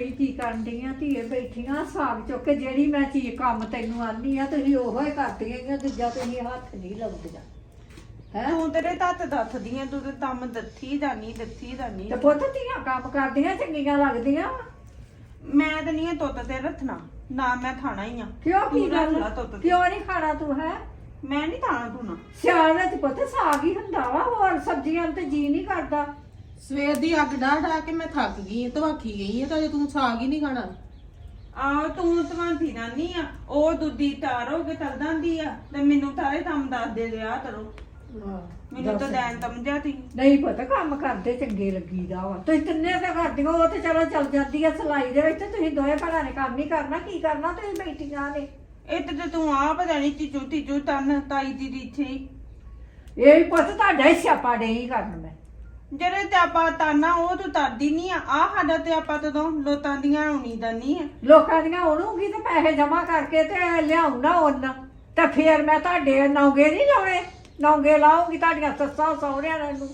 ਤੁਸੀਂ ਕੀ ਕਰਨ ਡੀਆਂ ਧੀਏ ਬੈਠੀਆਂ ਸਾਗ ਚੁੱਕ ਕੇ ਜਿਹੜੀ ਮੈਂ ਚੀਜ਼ ਕੰਮ ਤੈਨੂੰ ਆਨੀ ਆ ਤੁਸੀਂ ਉਹੋ ਹੀ ਕਰਦੀਆਂ ਗੀਆਂ ਦੂਜਾ ਤੁਸੀਂ ਹੱਥ ਨਹੀਂ ਲਾਉਂਦੀਆਂ। ਹੈ ਤੂੰ ਤੇਰੇ ਤੱਤ ਦੱਥਦੀਆਂ ਤੂੰ ਤੇ ਤੰਮ ਦੱਥੀ ਜਾਨੀ ਦੱਥੀ ਜਾਨੀ। ਤੇ ਪੁੱਤ ਧੀਆਂ ਕੰਮ ਕਰਦੀਆਂ ਚੰਗੀਆਂ ਲੱਗਦੀਆਂ ਵਾਂ। ਮੈਂ ਤੇ ਨਹੀਂ ਤੁੱਤ ਤੇ ਰੱਖਣਾ ਨਾ ਮੈਂ ਖਾਣਾ ਹੀ ਆ। ਕਿਉਂ ਕੀ ਤੂੰ ਰੱਖ ਗੱਲ? ਲਾ ਤੁੱਤ ਤੇ। ਕਿਉਂ ਨਹੀਂ ਖਾਣਾ ਤੂੰ ਹੈ? ਮੈਂ ਨਹੀਂ ਖਾਣਾ ਤੂੰ ਨਾ ਸਿਆਲ ਵਿੱਚ ਪੁੱਤ ਸਾਗ ਹੀ ਹੁੰਦਾ ਵਾ ਹੋਰ ਸਬਜ਼ੀਆਂ ਨੂੰ ਤੇ ਜੀ ਨਹੀਂ ਕਰਦਾ। ਸਵੇਰ ਦੀ ਅੱਗ ਡਾ ਡਾ ਕੇ ਮੈਂ ਥੱਕ ਗਈ ਹਾਂ ਧਵਾਖੀ ਗਈ ਹਾਂ ਤਾਂ ਜੇ ਤੂੰ ਸਾਗ ਹੀ ਨਹੀਂ ਖਾਣਾ। ਆ ਤੂੰ ਤਵਾਂਤੀ ਨਾਨੀ ਆ ਉਹ ਦੁੱਧੀ ਤਾਰ ਹੋ ਕੇ ਤਲ ਜਾਂਦੀ ਆ ਤੇ ਮੈਨੂੰ ਤਾਰੇ ਕੰਮ ਦੱਸ ਦੇ ਰਿਆ ਕਰੋ। ਮੈਨੂੰ ਤਾਂ ਦੇਣ ਤਮਝਾ ਤੀ। ਨਹੀਂ ਪਤਾ ਕੰਮ ਕਰਦੇ ਚੰਗੇ ਲੱਗੀਦਾ ਵਾ। ਤੁਸੀਂ ਤਿੰਨੇ ਤਾਂ ਕਰਦੀਆਂ ਉਹ ਤੇ ਚਲੋ ਚੱਲ ਜਾਂਦੀ ਆ ਸਲਾਈ ਦੇ ਵਿੱਚ ਤੇ ਤੁਸੀਂ ਦੋਵੇਂ ਭਰਾ ਨੇ ਕੰਮ ਨਹੀਂ ਕਰਨਾ ਕੀ ਕਰਨਾ ਤੁਸੀਂ ਬੈਠੀਆਂ ਨੇ? ਇੱਥੇ ਤੇ ਤੂੰ ਆ ਪਤਾ ਨਹੀਂ ਚੀਚੂ ਤੀਚੂ ਤਨ ਤਾਈ ਦੀ ਦੀ ਇੱਥੇ ਇਹ ਵੀ ਪੁੱਤ ਤੁਹਾਡਾ ਹੀ ਸਿਆਪਾ ਨਹੀਂ ਕਰਨ ਮੈਂ। ਜਿਹੜੇ ਤੇ ਆਪਾਂ ਤਾਨਾ ਉਹ ਤੂੰ ਤਰਦੀ ਨਹੀਂ ਆ। ਆ ਸਾਡਾ ਤੇ ਆਪਾਂ ਤਦੋਂ ਲੋਤਾਂ ਦੀਆਂ ਹੋਣੀ ਦਾ ਨਹੀਂ ਆ। ਲੋਕਾਂ ਦੀਆਂ ਉਣੂਗੀ ਤੇ ਪੈਸੇ ਜਮਾ ਕਰਕੇ ਤੇ ਲਿਆਉਂ ਨਾ ਉਹਨਾਂ। ਤੇ ਫੇਰ ਮੈਂ ਤੁਹਾਡੇ ਨੌਗੇ ਨਹੀਂ ਲਾਉਣੇ। ਨੌਗੇ ਲਾਉਂਗੀ ਤੁਹਾਡੀਆਂ ਸੱਸਾਂ ਸਹੁਰਿਆਂ ਨੂੰ।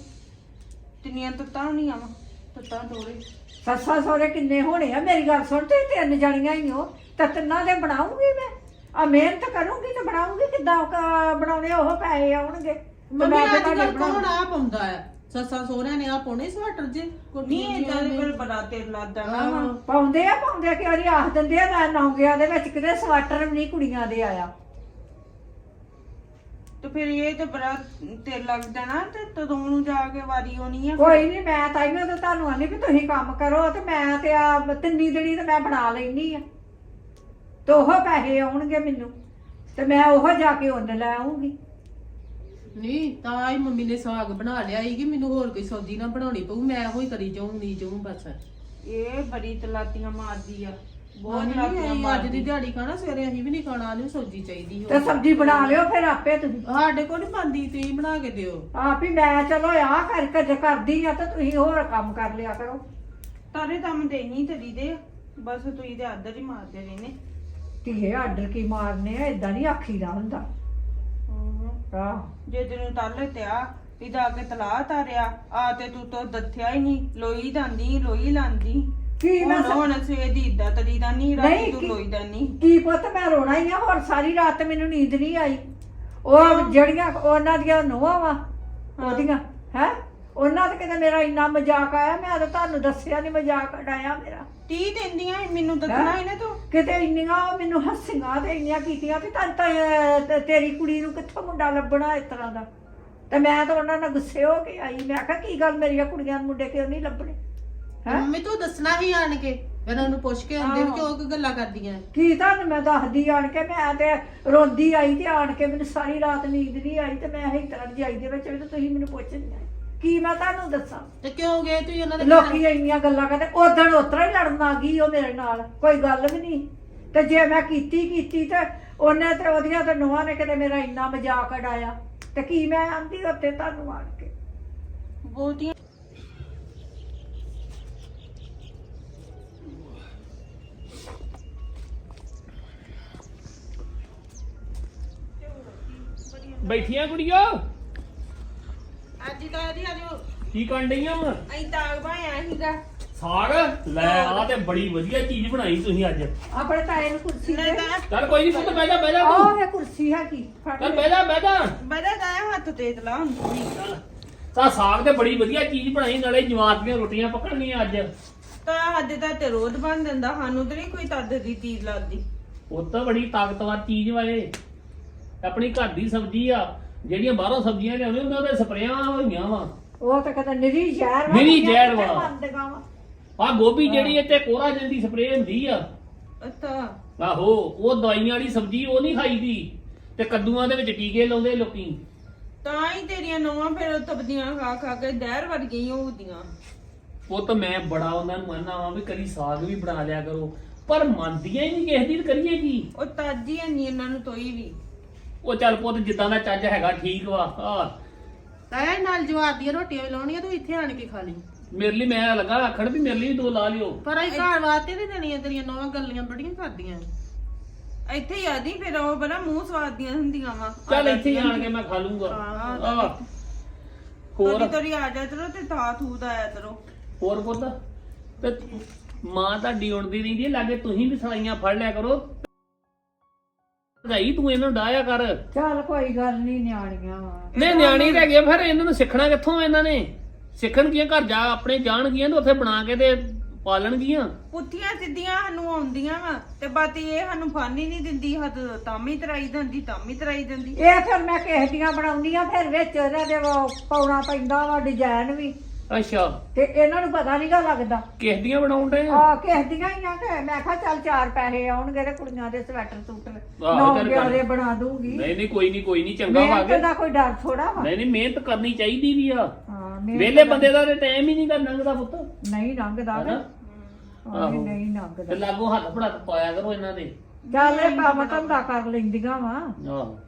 ਤਿੰਨੀਆਂ ਤੱਤਾਂ ਹੋਣੀਆਂ ਵਾ ਤੱਤਾਂ ਤੋੜੇ ਸੱਸਾਂ ਸਹੁਰੇ ਕਿੰਨੇ ਹੋਣੇ ਆ? ਮੇਰੀ ਗੱਲ ਸੁਣ ਤੇ ਤਿੰਨ ਜਣੀਆਂ ਹੀ ਹੋ। ਤੇ ਤਿੰਨਾਂ ਦੇ ਬਣਾਉਂਗੀ ਮੈਂ। ਆ ਮਿਹਨਤ ਕਰੂੰਗੀ ਤੇ ਬਣਾਉਂਗੀ ਕਿੱਦਾਂ ਕ- ਬਣਾਉਣੇ ਉਹ ਪੈਸੇ ਆਉਣਗੇ। ਤੇ ਮੰਮੀ ਮੈਂ ਤੇ ਅੱਜ ਤੁਹਾਡੇ ਕੱਲ ਕੌਣ ਬਣਾਉਣੇ। ਆ ਪਾਉਂਦਾ ਹੈ? ਸੱਸਾਂ ਸੋਹਰਿਆਂ ਨੇ ਆ ਪਾਉਣੇ ਸਵੈਟਰ ਜੇ ਨਹੀਂ ਇਦਾਂ ਦੇ ਨੇ। ਬੜਾ ਤੇਲ ਲੱਗਦਾ ਨਾ। ਪਾਉਂਦੇ ਆ ਪਾਉਂਦੇ ਆ ਕਿ ਵਾਰੀ ਆਖ ਦਿੰਦੇ ਆ ਨਾ ਨੌਂਗਿਆਂ ਦੇ ਵਿੱਚ ਕਿਤੇ ਸਵਾਟਰ ਵੀ ਨਹੀਂ ਕੁੜੀਆਂ ਦੇ ਆਇਆ। ਤੇ ਫਿਰ ਇਹ ਤੇ ਬੜਾ ਤੇਲ ਲੱਗਦਾ ਨਾ ਤੇ ਤਦੋਂ ਨੂੰ ਜਾ ਕੇ ਵਾਰੀ ਹੋਣੀ ਆ ਕੋਈ ਨਹੀਂ ਮੈਂ ਤਾਈਓ ਤੇ ਤੁਹਾਨੂੰ ਆਨੀ ਵੀ ਤੁਸੀਂ ਕੰਮ ਕਰੋ ਤੇ ਮੈਂ ਤੇ ਆ ਤਿੰਨੀ ਦਿਨੀ ਤੇ ਮੈਂ ਬਣਾ ਲੈਣੀ ਆ। ਤੇ ਉਹ ਪੈਸੇ ਆਉਣਗੇ ਮੈਨੂੰ ਤੇ ਮੈਂ ਉਹ ਜਾ ਕੇ ਉਹਨ ਲੈ ਆਉਂਗੀ ਨਹੀਂ ਤਾਂ ਹੀ ਮੰਮੀ ਨੇ ਸਾਗ ਬਣਾ ਲਿਆ ਸੀ ਕਿ ਮੈਨੂੰ ਹੋਰ ਕੋਈ ਸਬਜ਼ੀ ਨਾ ਬਣਾਉਣੀ ਪਊ ਮੈਂ ਇਹੋ ਹੀ ਕਰੀ ਜਾਊਂ ਨਹੀਂ ਜਾਊਂ ਬਸ। ਇਹ ਬੜੀ ਤਲਾਤੀਆਂ ਮਾਰਦੀ ਆ ਬਹੁਤ ਤਲਾਤੀਆਂ ਅੱਜ ਦੀ ਮਾਰਦੀ ਦਿਹਾੜੀ ਖਾਣਾ ਸਵੇਰੇ ਅਸੀਂ ਵੀ ਨਹੀਂ ਖਾਣਾ ਨੂੰ ਸਬਜ਼ੀ ਚਾਹੀਦੀ ਤੇ ਹੋ ਸਬਜ਼ੀ ਬਣਾ ਲਿਓ ਫਿਰ ਆਪੇ ਤੁਸੀਂ। ਸਾਡੇ ਕੋਲ ਨਹੀਂ ਪਾਉਂਦੀ ਤੁਸੀਂ ਬਣਾ ਕੇ ਦਿਓ। ਆਪ ਹੀ ਮੈਂ ਚਲੋ ਆ ਕਰਕੇ ਜੇ ਕਰਦੀ ਆ ਤਾਂ ਤੁਸੀਂ ਹੋਰ ਕੰਮ ਕਰ ਲਿਆ ਕਰੋ। ਤਾਰੇ ਕੰਮ ਦੇ ਨਹੀਂ ਤੇਰੀ ਦੇ ਬਸ ਤੂੰ ਇਹਦੇ ਆਦਰ ਹੀ ਮਾਰਦੇ ਰਹਿੰਦੇ। ਧੀਏ ਆਰਡਰ ਕੀ ਮਾਰਨੇ ਆ ਇਦਾਂ ਨਹੀਂ ਆਖੀਦਾ ਹੁੰਦਾ। ਆਹ ਜੇ ਤੈਨੂੰ ਤਲ ਤਿਆ ਇਹਦਾ ਕੇ ਤਲਾ ਤਾਰਿਆ ਆ ਤੇ ਤੂੰ ਤਾਂ ਦੱਥਿਆ ਹੀ ਨਹੀਂ ਲੋਈ ਜਾਂਦੀ ਲੋਈ ਲਾਂਦੀ। ਕੀ ਮੈਂ ਹੁਣ ਹੁਣ ਸਵੇਰ ਦੀ ਇਦਾਂ ਤਰੀ ਦਾ ਨਹੀਂ ਰਾਤੀ ਨਹੀਂ, ਤੂੰ ਕੀ- ਲੋਈ ਦਾ ਨਹੀਂ ਕੀ ਪੁੱਤ ਮੈਂ ਰੋਣਾ ਹੀ ਆ ਹੋਰ ਸਾਰੀ ਰਾਤ ਮੈਨੂੰ ਨੀਂਦ ਨਹੀਂ ਆਈ। ਉਹ ਜਿਹੜੀਆਂ ਉਹਨਾਂ ਦੀਆਂ ਨੋਹਾਂ ਵਾ ਉਹਦੀਆਂ ਹੈ? ਉਹਨਾਂ ਤੇ ਕਿਤੇ ਮੇਰਾ ਇੰਨਾ ਮਜ਼ਾਕ ਆਇਆ ਮੈਂ ਤਾਂ ਤੁਹਾਨੂੰ ਦੱਸਿਆ ਨਹੀਂ ਮਜ਼ਾਕ ਉਡਾਇਆ ਮੇਰਾ। 30 ਦਿੰਦੀਆਂ ਮੈਨੂੰ ਦੱਸਣਾ ਹੀ? ਨਾ ਤੂੰ। ਕਿਤੇ ਇੰਨੀਆਂ ਉਹ ਮੈਨੂੰ ਹੱਸੀਆਂ ਤੇ ਇੰਨੀਆਂ ਕੀਤੀਆਂ ਵੀ ਤਾਂ ਤੇਰੀ ਕੁੜੀ ਨੂੰ ਕਿੱਥੋਂ ਮੁੰਡਾ ਲੱਭਣਾ ਇਸ ਤਰ੍ਹਾਂ ਦਾ? ਤੇ ਮੈਂ ਤਾਂ ਉਹਨਾਂ ਨਾਲ ਗੁੱਸੇ ਹੋ ਕੇ ਆਈ। ਮੈਂ ਕਿਹਾ ਕੀ ਗੱਲ ਮੇਰੀਆਂ ਕੁੜੀਆਂ ਨੂੰ ਮੁੰਡੇ ਕਿਉਂ ਨਹੀਂ ਲੱਭਣੇ? ਹੈਂ? ਮੰਮੀ ਤੂੰ ਦੱਸਣਾ ਹੀ ਆਣ ਕੇ। ਇਹਨਾਂ ਨੂੰ ਪੁੱਛ ਕੇ ਆਉਂਦੇ ਵੀ ਕਿਉਂ ਕਿ ਗੱਲਾਂ ਕਰਦੀਆਂ ਕੀ ਤੁਹਾਨੂੰ ਮੈਂ ਦੱਸਦੀ ਆਣ ਕੇ? ਮੈਂ ਤੇ ਰੋਂਦੀ ਆਈ ਤੇ ਆਣ ਕੇ ਮੈਨੂੰ ਸਾਰੀ ਰਾਤ ਨੀਂਦ ਨਹੀਂ ਆਈ ਤੇ ਮੈਂ ਇਸ ਤਰ੍ਹਾਂ ਰਜਾਈ ਦੇ ਵਿੱਚ ਵੀ ਤੇ ਤੁਸੀਂ ਮੈਨੂੰ ਪੁੱਛਦੇ ਆ ਕੀ ਮੈਂ ਤੁਹਾਨੂੰ ਦੱਸਾਂ? ਤੇ ਕਿਉਂ ਗਏ ਤੁਸੀਂ ਉਹਨਾਂ ਦੇ ਲੋਕੀ ਇੰਨੀਆਂ ਗੱਲਾਂ ਕਰਦੇ ਉਦੋਂ ਉਤਰਾ ਹੀ ਲੜਨ ਆ ਗਈ ਉਹ ਮੇਰੇ ਨਾਲ ਕੋਈ ਗੱਲ ਵੀ ਨਹੀਂ। ਤੇ ਜੇ ਮੈਂ ਕੀਤੀ ਕੀਤੀ ਤੇ ਉਹਨੇ ਤੇ ਉਹਦੀਆਂ ਤੇ ਨੂੰਹਾਂ ਨੇ ਕਿਤੇ ਮੇਰਾ ਇੰਨਾ ਮਜ਼ਾਕ ਉਡਾਇਆ। ਤੇ ਕੀ ਮੈਂ ਆਂਦੀ ਉੱਤੇ ਤੁਹਾਨੂੰ ਆਣ ਕੇ? ਬਹੁਤੀਆਂ ਬੈਠੀਆਂ ਕੁੜੀਓ? ਅੱਜ ਤਾਂ ਦੀ ਆਜੋ ਕੀ ਕਰਨ ਡਈਆਂ ਵਾ ਅਈ ਦਾਗ ਭਾਇਆ ਸੀਗਾ। ਸਾਗ? ਲੈ ਆ ਤੇ ਬੜੀ ਵਧੀਆ ਚੀਜ਼ ਬਣਾਈ ਤੁਸੀਂ ਅੱਜ। ਆਪਣੇ ਤਾਏ ਨੂੰ ਕੁਰਸੀ ਨਹੀਂ ਦੇ ਤਾਂ ਚੱਲ ਕੋਈ ਨਹੀਂ ਪੁੱਤ ਬਹਿ ਜਾ ਬਹਿ ਜਾ ਉਹ ਤੂੰ ਇਹ ਕੁਰਸੀ ਹੈ ਕੀ ਫੜ ਚੱਲ ਲੈ। ਬਹਿ ਜਾ ਬਹਿ ਜਾ। ਬੜਾ ਤਾਂ ਹੱਥ ਤੇ ਤਲਾ ਹੁੰਦੀ ਤਾਂ ਸਾਗ ਤੇ ਬੜੀ ਵਧੀਆ ਚੀਜ਼ ਬਣਾਈ ਨਾਲੇ ਜਵਾਰ ਦੀਆਂ ਰੋਟੀਆਂ ਪੱਕਣਗੀਆਂ ਅੱਜ। ਤਾਂ ਸਾਡੇ ਤਾਂ ਤੇ ਰੋਜ਼ ਬਣ ਦਿੰਦਾ ਸਾਨੂੰ ਤੇ ਨਹੀਂ ਕੋਈ ਤੱਦ ਦੀ ਚੀਜ਼ ਲੱਗਦੀ। ਉਹ ਤਾਂ ਬੜੀ ਤਾਕਤਵਰ ਚੀਜ਼ ਵਾਏ ਆਪਣੀ ਘਰ ਦੀ ਸਬਜ਼ੀ ਆ ਜਿਹੜੀਆਂ ਬਾਹਰੋਂ ਸਬਜ਼ੀਆਂ ਲਿਆਉਂਦੇ ਉਹਨਾਂ ਦੇ ਸਪਰੇਆਂ ਹੋਈਆਂ ਵਾ। ਉਹ ਤਾਂ ਕਹਿੰਦਾ ਨਿਰੀ ਜ਼ਹਿਰ ਵਾ ਨਿਰੀ ਮੈਂ ਜ਼ਹਿਰ ਵਾ। ਆ ਗੋਭੀ ਜਿਹੜੀ ਇੱਥੇ ਕੋਰਾ ਜਲਦੀ ਸਪਰੇਅ ਹੁੰਦੀ ਆ। ਅੱਛਾ। ਆਹੋ ਉਹ ਦਵਾਈਆਂ ਵਾਲੀ ਸਬਜ਼ੀ ਉਹ ਨਹੀਂ ਖਾਈਦੀ ਤੇ ਕੱਦੂਆਂ ਦੇ ਵਿੱਚ ਟੀਕੇ ਲਾਉਂਦੇ ਲੋਕੀ। ਤਾਂ ਹੀ ਤੇਰੀਆਂ ਨੋਆਂ ਫਿਰ ਤਬਦੀਆਂ ਖਾ ਖਾ ਕੇ ਦਹਿਰ ਵਰਗੀਆਂ ਹੁੰਦੀਆਂ ਉਹ ਤਾਂ ਮੈਂ ਬੜਾ ਉਹਨਾਂ ਨੂੰ ਮੰਨਣਾ ਵਾਂ ਵੀ ਕਦੀ ਸਾਗ ਵੀ ਬਣਾ ਲਿਆ ਕਰੋ ਪਰ ਮੰਨਦੀਆਂ ਹੀ ਨਹੀਂ ਕਿਸੇ ਦੀ ਤੇ ਕਰੀਏ ਕੀ? ਉਹ ਤਾਜੀ ਨਹੀਂ ਇਹਨਾਂ ਨੂੰ ਤੋਈ ਵੀ। ਉਹ ਚੱਲ ਪੁੱਤ ਜਿੱਦਾਂ ਦਾ ਚੱਜ ਹੈਗਾ ਠੀਕ ਵਾ ਆ ਤਾਇਆ ਨਾਲ ਜਵਾਰ ਦੀਆਂ ਰੋਟੀਆਂ ਵੀ ਲਾਉਣੀਆਂ ਤੂੰ ਇੱਥੇ ਆਣ ਕੇ ਖਾ ਲਈ। ਮੇਰੇ ਲਈ ਮੈਂ ਲੱਗਾ ਆਖਣ ਵੀ ਮੇਰੇ ਲਈ ਦੋ ਲਾ ਲਿਓ। ਪਰ ਅਸੀਂ ਘਰ ਵਾਸਤੇ ਨਹੀਂ ਦੇਣੀਆਂ ਤੇਰੀਆਂ ਨੌਵਾਂ ਗੱਲੀਆਂ ਬੜੀਆਂ ਕਰਦੀਆਂ ਇੱਥੇ ਹੀ ਆਦੀ ਫਿਰ ਉਹ ਬੜਾ ਮੂੰਹ ਸਵਾਦੀਆਂ ਹੁੰਦੀਆਂ ਵਾ। ਚੱਲ ਇੱਥੇ ਹੀ ਆਣ ਕੇ ਮੈਂ ਖਾ ਲੂੰਗਾ। ਆ ਹੋਰ? ਤੋਰੀ ਤੋਰੀ ਆ ਜਾ ਕਰੋ ਤੇ ਤਾ ਥੂ ਦਾ ਆਇਆ ਕਰੋ। ਹੋਰ ਪੁੱਤ? ਤੇ ਮਾਂ ਤੁਹਾਡੀ ਉਣਦੀ ਰਹਿੰਦੀ ਹੈ, ਲਾਗੇ ਤੁਸੀਂ ਵੀ ਸਲਾਈਆਂ ਫੜ ਲਿਆ ਕਰੋ। ਭਾਈ ਤੂੰ ਇਹਨੂੰ ਡਾਇਆ ਕਰ। ਚੱਲ ਕੋਈ ਗੱਲ ਨਹੀਂ ਨਿਆਣੀਆਂ ਵਾ। ਨਹੀਂ ਨਿਆਣੀ ਰਹਿ ਗਏ ਫਿਰ ਇਹਨਾਂ ਨੂੰ ਸਿੱਖਣਾ ਕਿੱਥੋਂ ਇਹਨਾਂ ਨੇ? ਸਿੱਖਣਗੀਆਂ ਘਰ ਜਾ ਆਪਣੇ ਜਾਣਗੀਆਂ ਤੇ ਉੱਥੇ ਬਣਾ ਕੇ ਤੇ ਪਾਲਣਗੀਆਂ ਪੁੱਠੀਆਂ ਸਿੱਧੀਆਂ ਸਾਨੂੰ ਆਉਂਦੀਆਂ ਵਾ ਤੇ ਬਾਤੀ ਇਹ ਸਾਨੂੰ ਫਾਨੀ ਨਹੀਂ ਦਿੰਦੀ ਹੱਦ ਤਾਮੀ ਤਰਾਈ ਦਿੰਦੀ ਤਾਮੀ ਤਰਾਈ ਦਿੰਦੀ। ਇਹ ਫਿਰ ਮੈਂ ਕਿਸੇ ਦੀਆਂ ਬਣਾਉਂਦੀਆਂ ਫਿਰ ਵਿੱਚ ਇਹਨਾਂ ਦੇ ਉਹ ਪਾਉਣਾ ਪੈਂਦਾ ਵਾ ਡਿਜ਼ਾਈਨ ਵੀ। ਅੱਛਾ। ਤੇ ਇਹਨਾਂ ਨੂੰ ਪਤਾ ਨਹੀਂਗਾ ਲੱਗਦਾ। ਕਿਸ ਦੀਆਂ ਬਣਾਉਣ ਡਏ ਆ? ਆ ਕਿਸੇ ਦੀਆਂ ਹੀ ਆ ਕਿ? ਮੈਂ ਕਿਹਾ ਚੱਲ ਚਾਰ ਪੈਸੇ ਆਉਣਗੇ ਤੇ ਕੁੜੀਆਂ ਦੇ ਸਵੈਟਰ ਸੂਟ ਆਹੋ, ਨੌ ਚੱਲ ਪਿਆਰੇ ਬਣਾ ਦੂੰਗੀ। ਨਹੀਂ ਨਹੀਂ ਕੋਈ ਨਹੀਂ ਕੋਈ ਨਹੀਂ ਚੰਗਾ ਵਾ ਮਿਹਨਤ ਦਾ ਕੋਈ ਡਰ ਥੋੜਾ ਵਾ। ਨਹੀਂ ਨਹੀਂ ਮਿਹਨਤ ਕਰਨੀ ਚਾਹੀਦੀ ਵੀ ਆ। ਹਾਂ ਮਿਹਨਤ ਵਿਹਲੇ ਬੰਦੇ ਦਾ ਤੇ ਟਾਈਮ ਹੀ ਨਹੀਂ ਦਾ ਲੰਘਦਾ ਪੁੱਤ। ਨਹੀਂ ਲੰਘਦਾ ਗਾ। ਹਨਾ? ਹਾਂ, ਆਹੋ। ਨਹੀਂ ਤੇ ਲੰਘਦਾ ਲਾਗੋ ਹੱਥ ਫੜਕ ਪਾਇਆ ਕਰੋ ਇਹਨਾਂ ਦੇ। ਚੱਲ ਇਹ ਕੰਮ ਧੰਦਾ ਕਰ ਲੈਂਦੀਆਂ ਵਾ। ਆਹੋ।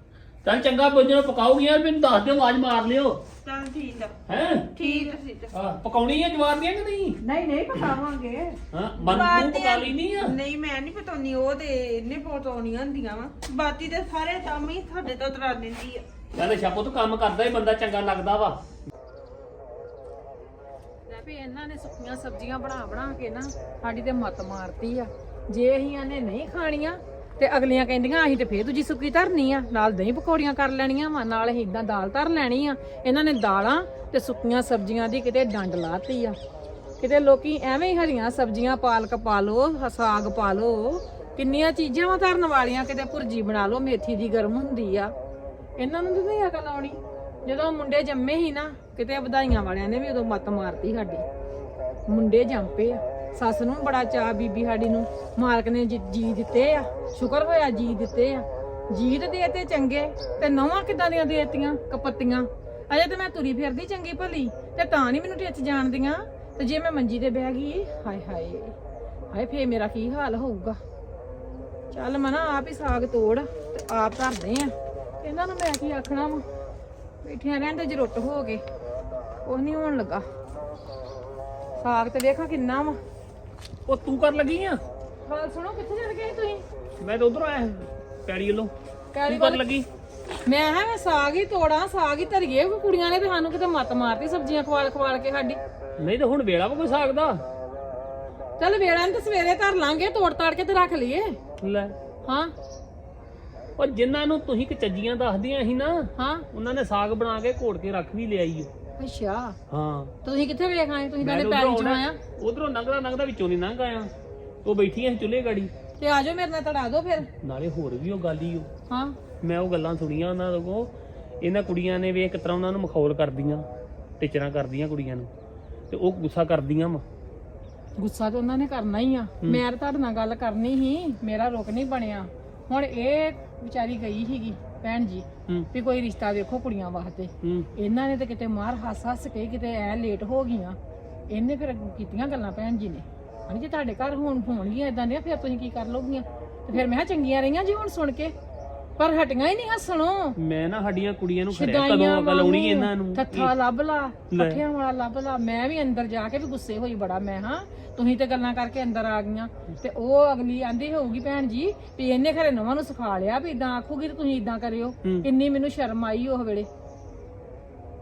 ਚੱਲ ਚੰਗਾ ਭੋਜਨ ਪਕਾਉਗੀਆਂ ਮੈਨੂੰ ਦੱਸ ਦਿਓ ਆਵਾਜ਼ ਮਾਰ ਲਿਓ। ਚੱਲ ਠੀਕ ਆ। ਹੈ? ਠੀਕ ਆ ਸਿੱਧ ਹਾਂ ਪਕਾਉਣੀ ਹੈ ਜਵਾਬ ਦੀਆਂ ਕਿ ਨਹੀਂ? ਨਹੀਂ ਨਹੀਂ ਪਕਾਵਾਂਗੇ। ਹਾਂ ਮਨ ਨੂੰ ਪਕਾ ਲੈਣੀ ਆ। ਨਹੀਂ ਮੈਂ ਨਹੀਂ ਪਤਾਉਣੀ ਉਹ ਤੇ ਇਹਨੇ ਪਤਾਉਣੀਆਂ ਹੁੰਦੀਆਂ ਵਾ। ਬਾਤੀ ਦੇ ਸਾਰੇ ਤਾਮੀ ਸਾਡੇ ਤੋਂ ਤਰਾ ਦਿੰਦੀ ਆ। ਚੱਲ ਛਾਪੋ ਤੂੰ ਕੰਮ ਕਰਦਾ ਹੀ ਬੰਦਾ ਚੰਗਾ ਲੱਗਦਾ ਵਾ। ਲੈ ਵੀ ਇਹਨਾਂ ਨੇ ਸੁੱਕੀਆਂ ਸਬਜ਼ੀਆਂ ਬਣਾ ਬਣਾ ਕੇ ਨਾ ਸਾਡੀ ਤੇ ਮੱਤ ਮਾਰਤੀ ਆ। ਜੇ ਅਸੀਂ ਇਹਨੇ ਨਹੀਂ ਖਾਣੀਆਂ ਤੇ ਅਗਲੀਆਂ ਕਹਿੰਦੀਆਂ, ਅਸੀਂ ਤੇ ਫੇਰ ਦੂਜੀ ਸੁੱਕੀ ਧਰਨੀ ਆ। ਨਾਲ ਦਹੀਂ ਪਕੌੜੀਆਂ ਕਰ ਲੈਣੀਆਂ ਵਾ, ਨਾਲ ਅਸੀਂ ਇਦਾਂ ਦਾਲ ਧਰ ਲੈਣੀ ਆ। ਇਹਨਾਂ ਨੇ ਦਾਲਾਂ ਤੇ ਸੁੱਕੀਆਂ ਸਬਜ਼ੀਆਂ ਦੀ ਕਿਤੇ ਡੰਡ ਲਾਤੀ ਆ। ਕਿਤੇ ਲੋਕੀ ਐਵੇਂ ਹੀ ਹਰੀਆਂ ਸਬਜ਼ੀਆਂ ਪਾਲਕ ਪਾ ਲਓ, ਸਾਗ ਪਾ ਲਓ, ਕਿੰਨੀਆਂ ਚੀਜ਼ਾਂ ਵਾ ਧਰਨ ਵਾਲੀਆਂ, ਕਿਤੇ ਭੁਰਜੀ ਬਣਾ ਲੋ ਮੇਥੀ ਦੀ ਗਰਮ ਹੁੰਦੀ ਆ। ਇਹਨਾਂ ਨੂੰ ਤਾਂ ਨਹੀਂ ਅਕਲ ਆਉਣੀ। ਜਦੋਂ ਮੁੰਡੇ ਜੰਮੇ ਸੀ ਨਾ, ਕਿਤੇ ਵਧਾਈਆਂ ਵਾਲਿਆਂ ਨੇ ਵੀ ਉਦੋਂ ਮੱਤ ਮਾਰਤੀ ਸਾਡੀ। ਮੁੰਡੇ ਜੰਪੇ ਆ। ਸੱਸ ਨੂੰ ਬੜਾ ਚਾਅ ਬੀਬੀ ਸਾਡੀ ਨੂੰ। ਮਾਲਕ ਨੇ ਜੀ ਜੀ ਦਿੱਤੇ ਆ। ਸ਼ੁਕਰ ਹੋਇਆ ਜੀ ਦਿੱਤੇ ਆ। ਜੀ ਤੇ ਚੰਗੇ, ਤੇ ਨੌਵਾਂ ਕਿਦਾਂ ਦੀਆਂ ਦੇਤੀਆਂ, ਕਪੱਤੀਆਂ? ਅਜੇ ਤੇ ਮੈਂ ਤੁਰੀ ਫਿਰਦੀ ਚੰਗੀ ਭਲੀ, ਤੇ ਤਾਂ ਨਹੀਂ ਮੈਨੂੰ ਟਿੱਚ ਜਾਣਦੀਆਂ। ਤੇ ਜੇ ਮੈਂ ਮੰਜੀ ਤੇ ਬਹਿ ਗਈ, ਹਾਏ ਹਾਏ ਹਾਏ ਫੇਰ ਮੇਰਾ ਕੀ ਹਾਲ ਹੋਊਗਾ? ਚੱਲ ਮਨਾ, ਆਪ ਹੀ ਸਾਗ ਤੋੜ, ਤੇ ਆਪ ਧਰਦੇ ਆ। ਇਹਨਾਂ ਨੂੰ ਮੈਂ ਕੀ ਆਖਣਾ ਵਾ? ਬੈਠੀਆਂ ਰਹਿਣ ਤੇ ਜਰੁੱਟ ਹੋ ਗਏ। ਉਹ ਨਹੀਂ ਹੋਣ ਲੱਗਾ। ਸਾਗ ਤੇ ਵੇਖਾਂ ਕਿੰਨਾ ਵਾ। ਉਹ ਤੂੰ ਕਰ ਲੱਗੀ ਆ? ਹਾਲ ਸੁਣੋ ਕਿੱਥੇ ਚਲ ਗਏ ਤੁਸੀਂ? ਮੈਂ ਤਾਂ ਉਧਰ ਆਇਆ ਪੈੜੀ ਵੱਲੋਂ। ਤੂੰ ਕਰ ਲੱਗੀ? ਮੈਂ ਹਾਂ ਮੈਂ ਸਾਗ ਹੀ ਤੋੜਾਂ ਸਾਗ ਹੀ ਧਰੀਏ ਕੋਈ ਕੁੜੀਆਂ ਨੇ ਤੇ ਸਾਨੂੰ ਕਿਤੇ ਮੱਤ ਮਾਰਤੀ ਸਬਜ਼ੀਆਂ ਖਵਾਲ ਖਵਾਲ ਕੇ ਸਾਡੀ। ਨਹੀਂ ਤਾਂ ਹੁਣ ਵੇਲਾ ਵਾ ਕੋਈ ਸਕਦਾ ਚੱਲ ਵੇੜਾਂ ਤੇ ਸਵੇਰੇ ਧਰ ਲਾਂਗੇ ਤੋੜ ਤਾੜ ਕੇ ਤੇ ਰੱਖ ਲਈਏ। ਲੈ। ਹਾਂ। ਉਹ ਜਿਨ੍ਹਾਂ ਨੂੰ ਤੁਸੀਂ ਕਚੱਜੀਆਂ ਦੱਸਦੀਆਂ ਸੀ ਨਾ ਹਾਂ। ਉਹਨਾਂ ਨੇ ਸਾਗ ਬਣਾ ਕੇ ਘੋੜ ਕੇ ਰੱਖ ਵੀ ਲਿਆਈ ਓ। ਅੱਛਾ। ਹਾਂ। ਤੁਸੀਂ ਕਿੱਥੇ ਵੇਖ ਆਏ ਤੁਸੀਂ ਤਾਂ ਪੈਰੀ ਚ ਆਇਆ ਉਧਰੋਂ ਲੰਘਦਾ ਲੰਘਦਾ ਵਿੱਚੋਂ ਨਹੀਂ ਲੰਘ ਆਇਆ। ਉਹ ਬੈਠੀਆਂ ਸੀ ਚੁੱਲ੍ਹੇ ਗਾੜੀ। ਤੇ ਆਜੋ ਮੇਰੇ ਨਾਲ ਤੜਾ ਦਿਓ ਫਿਰ। ਨਾਲੇ ਹੋਰ ਵੀ ਉਹ ਗੱਲ ਹੀ ਓ। ਹਾਂ। ਮੈਂ ਉਹ ਗੱਲਾਂ ਸੁਣੀਆਂ ਉਹਨਾਂ ਕੋਲ ਇਹਨਾਂ ਕੁੜੀਆਂ ਨੇ ਵੀ ਇੱਕ ਤਰ੍ਹਾਂ ਉਹਨਾਂ ਨੂੰ ਮਖੌਲ ਕਰਦੀਆਂ ਟੀਚਰਾਂ ਕਰਦੀਆਂ ਕੁੜੀਆਂ ਨੂੰ। ਤੇ ਉਹ ਗੁੱਸਾ ਕਰਦੀਆਂ ਵਾ। ਗੁੱਸਾ ਤਾਂ ਉਹਨਾਂ ਨੇ ਕਰਨਾ ਹੀ ਆ। ਮੈਂ ਤਾਂ ਤੁਹਾਡੇ ਨਾਲ ਗੱਲ ਕਰਨੀ ਸੀ ਮੇਰਾ ਰੁਕ ਨਹੀਂ ਬਣਿਆ। ਹੁਣ ਇਹ ਵਿਚਾਰੀ ਗਈ ਸੀਗੀ। ਭੈਣ ਜੀ ਹੂੰ। ਵੀ ਕੋਈ ਰਿਸ਼ਤਾ ਵੇਖੋ ਕੁੜੀਆਂ ਵਾਸਤੇ। ਹੂੰ। ਇਹਨਾਂ ਨੇ ਤੇ ਕਿਤੇ ਮਾਰ ਹੱਸ ਹੱਸ ਕੇ ਕਿਤੇ ਐ ਲੇਟ ਹੋ ਗਈਆਂ। ਇਹਨੇ ਫਿਰ ਕੀਤੀਆਂ ਗੱਲਾਂ ਭੈਣ ਜੀ ਨੇ। ਹਣੀ ਜੇ ਤੁਹਾਡੇ ਘਰ ਹੁਣ ਹੋਣਗੀਆਂ ਇਦਾਂ ਦੀਆਂ ਫਿਰ ਤੁਸੀਂ ਕੀ ਕਰ ਲੋਗੀਆਂ ਤੇ ਫਿਰ ਮੈਂ ਕਿਹਾ ਚੰਗੀਆਂ ਰਹੀਆਂ ਜੀ ਹੁਣ ਸੁਣ ਕੇ। ਪਰ ਹਟੀਆਂ ਹੀ ਨਹੀਂ ਹੱਸਣੋਂ। ਮੈਂ ਨਾ ਸਾਡੀਆਂ ਕੁੜੀਆਂ ਨੂੰ ਖੜਿਆ ਕਦੋਂ ਅਕਲ ਆਉਣੀ ਇਹਨਾਂ ਨੂੰ? ਠੱਠਾ ਲੱਭ ਲਾ। ਪੱਠਿਆਂ ਵਾਲਾ ਲੱਭ ਲਾ। ਮੈਂ ਵੀ ਅੰਦਰ ਜਾ ਕੇ ਵੀ ਗੁੱਸੇ ਹੋਈ ਬੜਾ ਮੈਂ ਹਾਂ ਤੁਸੀਂ ਤੇ ਗੱਲਾਂ ਕਰਕੇ ਅੰਦਰ ਆ ਗਈਆਂ। ਤੇ ਉਹ ਅਗਲੀ ਆਂਦੀ ਹੋਊਗੀ ਭੈਣ ਜੀ ਵੀ ਇਹਨੇ ਖਰੇ ਨਵਾਂ ਨੂੰ ਸਿਖਾ ਲਿਆ ਵੀ ਇਦਾਂ ਆਖੂਗੀ ਤੇ ਤੁਸੀਂ ਇਦਾਂ ਕਰਿਓ। ਇੰਨੀ ਮੈਨੂੰ ਸ਼ਰਮ ਆਈ ਉਹ ਵੇਲੇ।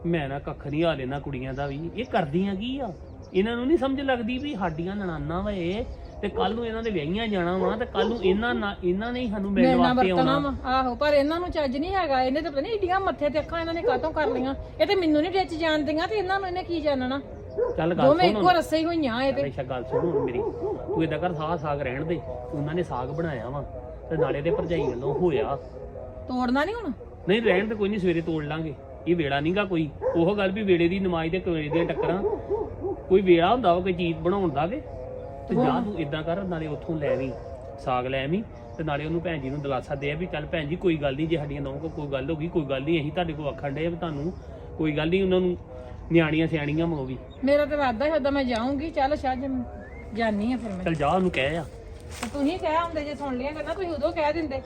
ਮੈਂ ਨਾ ਕੱਖ ਨਹੀਂ ਹਾਲ ਇਹਨਾਂ ਕੁੜੀਆਂ ਦਾ ਵੀ। ਇਹ ਕਰਦੀਆਂ ਕੀ ਆ? ਇਹਨਾਂ ਨੂੰ ਨਹੀਂ ਸਮਝ ਲੱਗਦੀ ਵੀ ਸਾਡੀਆਂ ਨਨਾਨਾ ਵਾ ਇਹ। ਤੇ ਕੱਲ ਨੂੰ ਇਹਨਾਂ ਦੇ ਵਿਆਹੀਆਂ ਜਾਣਾ ਵਾ ਤੇ ਕੱਲ ਨੂੰ ਇਹਨਾਂ ਨਾਲ ਇਹਨਾਂ ਨੇ ਹੀ ਸਾਨੂੰ ਮਿਲਣ ਮਿਲਣਾ ਵਾਸਤੇ ਵਰਤਣਾ ਆਉਣਾ। ਵਾ। ਆਹੋ ਪਰ ਇਹਨਾਂ ਨੂੰ ਚੱਜ ਨਹੀਂ ਹੈਗਾ। ਇਹਨੇ ਤਾਂ ਪਤਾ ਨਹੀਂ ਏਡੀਆਂ ਮੱਥੇ ਤੇ ਅੱਖਾਂ ਇਹਨਾਂ ਨੇ ਕਾਤੋਂ ਕਰ ਲਈਆਂ। ਇਹ ਤੇ ਮੈਨੂੰ ਨਹੀਂ ਟਿੱਚ ਜਾਣਦੀਆਂ ਤੇ ਇਹਨਾਂ ਨੂੰ ਇਹਨੇ ਕੀ ਜਾਣਨਾ? ਚੱਲ ਗੱਲ ਦੋਵੇਂ ਸੁਣ ਇੱਕੋ ਰਸੇ ਹੀ ਹੋਈਆਂ ਇਹ ਤੇ। ਹਮੇਸ਼ਾ ਗੱਲ ਸੁਣ ਹੁਣ ਮੇਰੀ। ਤੂੰ ਏਦਾਂ ਕਰ ਸਾਗ ਸਾਗ ਰਹਿਣ ਦੇ। ਉਹਨਾਂ ਨੇ ਸਾਗ ਬਣਾਇਆ ਵਾ ਤੇ ਨਾਲੇ ਦੇ ਭਰਜਾਈ ਵੱਲੋਂ ਹੋਇਆ। ਤੋੜਨਾ ਨਹੀਂ ਹੁਣ? ਨਹੀਂ ਰਹਿਣ ਤੇ ਕੋਈ ਨਹੀਂ ਸਵੇਰੇ ਤੋੜ ਲਾਂਗੇ। ਇਹ ਵੇੜਾ ਨਹੀਂਗਾ ਕੋਈ। ਉਹ ਗੱਲ ਵੀ ਵੇੜੇ ਦੀ ਨਮਾਜ਼ ਤੇ ਕੋਲੇ ਦੀਆਂ ਟੱਕਰਾਂ। ਕੋਈ ਵੇੜਾ ਹੁੰਦਾ ਵਾ ਕੋਈ ਚੀਜ਼ ਬਣਾਉਣ ਦਾ ਕੇ? ਤੇ ਜਾ ਤੂੰ ਇਦਾਂ ਕਰ ਨਾਲੇ ਉੱਥੋਂ ਲੈ ਆਵੀਂ ਸਾਗ ਲੈ ਆਵੀਂ ਤੇ ਨਾਲੇ ਉਹਨੂੰ ਭੈਣ ਜੀ ਨੂੰ ਦਿਲਾਸਾ ਦੇ ਵੀ ਚੱਲ ਭੈਣ ਜੀ ਕੋਈ ਗੱਲ ਨਹੀਂ ਜੇ ਸਾਡੀਆਂ ਨੌਂ ਕੋ ਕੋਈ ਗੱਲ ਹੋ ਗਈ ਕੋਈ ਗੱਲ ਨਹੀਂ ਅਸੀਂ ਤੁਹਾਡੇ ਕੋਲ ਆਖਣ ਆ ਵੀ ਤੁਹਾਨੂੰ ਕੋਈ ਗੱਲ ਨਹੀਂ ਉਹਨਾਂ ਨੂੰ ਨਿਆਣੀਆਂ ਸਿਆਣੀਆਂ ਮੋ ਵੀ। ਮੇਰਾ ਤਾਂ ਇਰਾਦਾ ਹੈ ਉਦੋਂ ਮੈਂ ਜਾਊਂਗੀ ਚੱਲ ਸ਼ਾਹ ਜੀ ਜਾਨੀ ਆ ਫਿਰ ਮੈਂ। ਚੱਲ ਜਾ ਉਹਨੂੰ ਕਹਿ ਆ। ਤੇ ਤੁਸੀਂ ਕਹਿ ਹੁੰਦੇ ਜੇ ਸੁਣ ਲਿਆ ਗੱਲਾਂ ਤੁਸੀਂ ਉਦੋਂ ਕਹਿ ਦਿੰਦੇ।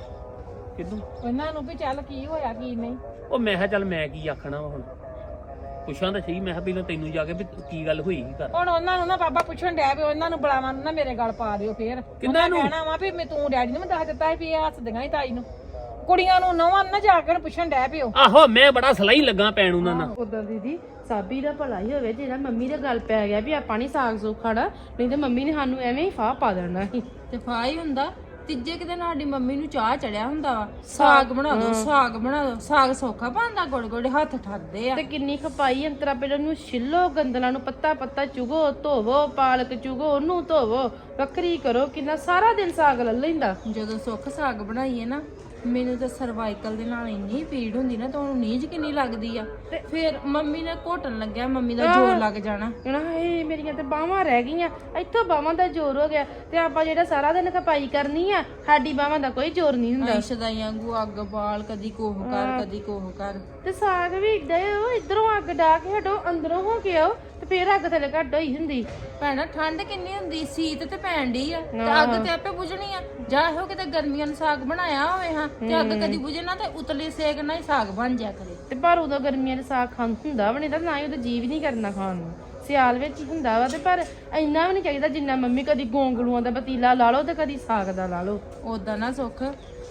ਕਿਦੋਂ? ਉਹਨਾਂ ਨੂੰ ਵੀ ਚੱਲ ਕੀ ਹੋਇਆ ਕੀ ਨਹੀਂ। ਉਹ ਮੈਂ ਕਿਹਾ ਚੱਲ ਮੈਂ ਕੀ ਆਖਣਾ ਵਾ ਹੁਣ। ਪੁੱਛਾਂ ਤਾਂ ਸਹੀ ਮੈਂ ਕਿਹਾ ਪਹਿਲਾਂ ਤੈਨੂੰ ਜਾ ਕੇ ਵੀ ਕੀ ਗੱਲ ਹੋਈ ਕੀ ਕਰ ਹੁਣ ਉਹਨਾਂ ਨੂੰ ਨਾ ਬਾਬਾ ਪੁੱਛਣ ਡਿਆ ਵੀ ਉਹਨਾਂ ਨੂੰ ਬੁਲਾਵਾਂ ਨੂੰ ਨਾ ਮੇਰੇ ਗਲ ਪਾ ਦਿਓ ਫੇਰ। ਕਿੰਨਾਂ ਨੂੰ? ਕਹਿਣਾ ਵਾ ਵੀ ਮੈਂ ਤੂੰ ਡੈਡੀ ਨੂੰ ਮੈਂ ਦੱਸ ਦਿੱਤਾ ਸੀ ਵੀ ਇਹ ਹੱਸਦੀਆਂ ਹੀ ਤਾਈ ਨੂੰ। ਕੁੜੀਆਂ ਨੂੰ ਨਵਾਂ ਨਾ ਜਾ ਕੇ ਪੁੱਛਣ ਡਿਆ ਪਿਓ ਆਹੋ ਮੈਂ ਬੜਾ ਸਲਾਈ ਲੱਗਾ ਪੈਣ ਉਹਨਾਂ ਨਾਲ। ਉਦੋਂ ਦੀਦੀ ਸਾਬੀ ਦਾ ਭਲਾ ਹੀ ਹੋਵੇ ਜਿਹੜਾ ਮੰਮੀ ਦੇ ਗੱਲ ਪੈ ਗਿਆ ਵੀ ਆਪਾਂ ਨਹੀਂ ਸਾਗ ਸੁੱਖ ਖਾਣਾ ਨਹੀਂ ਤੇ ਮੰਮੀ ਨੇ ਸਾਨੂੰ ਐਵੇਂ ਹੀ ਫਾਹ ਪਾ ਦੇਣਾ ਸੀ। ਤੇ ਫਾਹ ਹੀ ਹੁੰਦਾ। ਤੀਜੇ ਕਿਤੇ ਸਾਡੀ ਮੰਮੀ ਨੂੰ ਚਾਹ ਚੜਿਆ ਹੁੰਦਾ ਵਾ। ਸਾਗ ਬਣਾ ਦੋ ਸਾਗ ਬਣਾ ਦੋ। ਸਾਗ ਸੌਖਾ ਬਣਦਾ ਗੋੜੇ ਗੋੜੇ ਹੱਥ ਠਰਦੇ ਆ। ਤੇ ਕਿੰਨੀ ਖਪਾਈ ਅੰਤਰਾ ਪਹਿਲਾਂ ਨੂੰ ਛਿੱਲੋ ਗੰਦਲਾਂ ਨੂੰ ਪੱਤਾ ਪੱਤਾ ਚੁਗੋ ਧੋਵੋ ਪਾਲਕ ਚੁਗੋ ਉਹਨੂੰ ਧੋਵੋ। ਵੱਖਰੀ ਕਰੋ ਕਿੰਨਾ ਸਾਰਾ ਦਿਨ ਸਾਗ ਲੈ ਲੈਂਦਾ। ਜਦੋਂ ਸੁੱਖ ਸਾਗ ਬਣਾਈਏ ਨਾ ਮੈਨੂੰ ਤਾਂ ਸਰਵਾਈਕਲ ਦੇ ਨਾਲ ਇੰਨੀ ਪੀੜ ਹੁੰਦੀ ਨਾ ਤਾਂ ਉਹਨੂੰ ਨੀਂਜ ਕਿੰਨੀ ਲੱਗਦੀ ਆ। ਫਿਰ ਮੰਮੀ ਨੇ ਘੋਟਣ ਲੱਗਿਆ ਮੰਮੀ ਦਾ ਜ਼ੋਰ ਲੱਗ ਜਾਣਾ। ਕਹਿਣਾ ਹੇ ਮੇਰੀਆਂ ਤੇ ਬਾਹਾਂ ਰਹਿ ਗਈਆਂ। ਇੱਥੋਂ ਬਾਹਾਂ ਦਾ ਜ਼ੋਰ ਹੋ ਗਿਆ ਤੇ ਆਪਾਂ ਜਿਹੜਾ ਸਾਰਾ ਦਿਨ ਖਪਾਈ ਕਰਨੀ ਆ ਸਾਡੀ ਬਾਹਾਂ ਦਾ ਕੋਈ ਜ਼ੋਰ ਨਹੀਂ ਹੁੰਦਾ। ਐ ਸ਼ਦਾਈਆਂ ਵਾਂਗੂ ਅੱਗ ਬਾਲ ਕਦੀ ਕੋਹ ਕਰ ਕਦੀ ਕੋਹ ਕਰ। ਤੇ ਸਾਗ ਵੀ ਇਦਾਂ ਉਹ ਇਧਰੋਂ ਅੱਗ ਡਾ ਕੇ ਹਟੋ ਅੰਦਰੋਂ ਹੋ ਕੇ ਆਓ। ਫੇਰ ਅੱਗ ਥੱਲੇ ਘੱਟ ਹੋਈ ਹੁੰਦੀ। ਭੈਣਾ ਠੰਡ ਕਿੰਨੀ ਹੁੰਦੀ? ਸੀਤ ਤੇ ਪੈਣ ਡਈ ਆ। ਤੇ ਅੱਗ ਤੇ ਆਪੇ ਬੁਝਣੀ ਆ। ਜਾਂ ਇਹੋ ਕਿਤੇ ਗਰਮੀਆਂ ਨੂੰ ਸਾਗ ਬਣਾਇਆ ਹੋਵੇ ਹਾਂ ਤੇ ਅੱਗ ਕਦੀ ਬੁਝੇ ਨਾ ਤੇ ਉਤਲੇ ਸੇਕ ਨਾਲ ਹੀ ਸਾਗ ਬਣ ਜਾ ਕਰੇ। ਤੇ ਪਰ ਉਦੋਂ ਗਰਮੀਆਂ ਦੇ ਸਾਗ ਖਾਣ ਹੁੰਦਾ ਵੀ ਨਹੀਂ ਤਾਂ ਨਾ ਹੀ ਉਹਦਾ ਜੀਵ ਨਹੀਂ ਕਰਨਾ ਖਾਣ ਨੂੰ। ਸਿਆਲ ਵਿੱਚ ਹੀ ਹੁੰਦਾ ਵਾ ਤੇ ਪਰ ਇੰਨਾ ਵੀ ਨਹੀਂ ਚਾਹੀਦਾ ਜਿੰਨਾ ਮੰਮੀ ਕਦੀ ਗੋਂਗਲੂਆਂ ਦਾ ਪਤੀਲਾ ਲਾ ਲਓ ਤੇ ਕਦੀ ਸਾਗ ਦਾ ਲਾ ਲਓ। ਉਦਾਂ ਨਾ ਸੁੱਖ